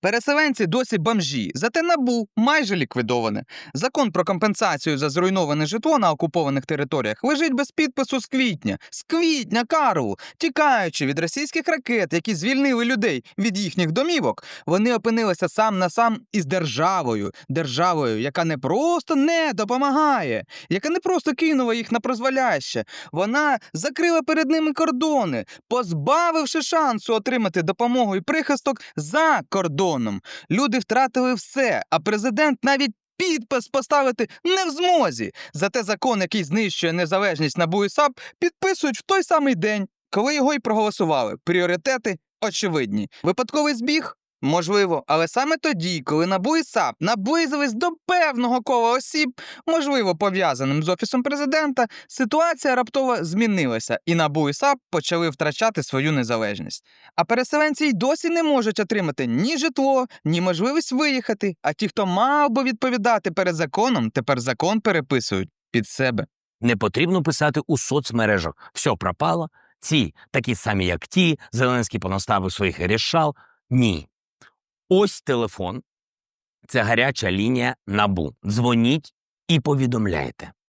Переселенці досі бомжі, зате набу майже ліквідоване. Закон про компенсацію за зруйноване житло на окупованих територіях лежить без підпису з квітня. З квітня, Карл! Тікаючи від російських ракет, які звільнили людей від їхніх домівок, вони опинилися сам на сам із державою, державою, яка не просто не допомагає, яка не просто кинула їх на прозволяще. Вона закрила перед ними кордони, позбавивши шансу отримати допомогу і прихисток за кордоном. Люди втратили все, а президент навіть. Підпис поставити не в змозі. Зате закон, який знищує незалежність НАБУ і підписують в той самий день, коли його й проголосували. Пріоритети очевидні. Випадковий збіг? Можливо, але саме тоді, коли НАБУ і САП наблизились до певного кола осіб, можливо, пов'язаним з офісом президента, ситуація раптово змінилася, і НАБУ і САП почали втрачати свою незалежність. А переселенці й досі не можуть отримати ні житло, ні можливість виїхати. А ті, хто мав би відповідати перед законом, тепер закон переписують під себе. Не потрібно писати у соцмережах. Все пропало. Ці такі самі, як ті. Зеленський понаставив своїх рішал. Ні. Ось телефон. Це гаряча лінія набу. Дзвоніть і повідомляйте.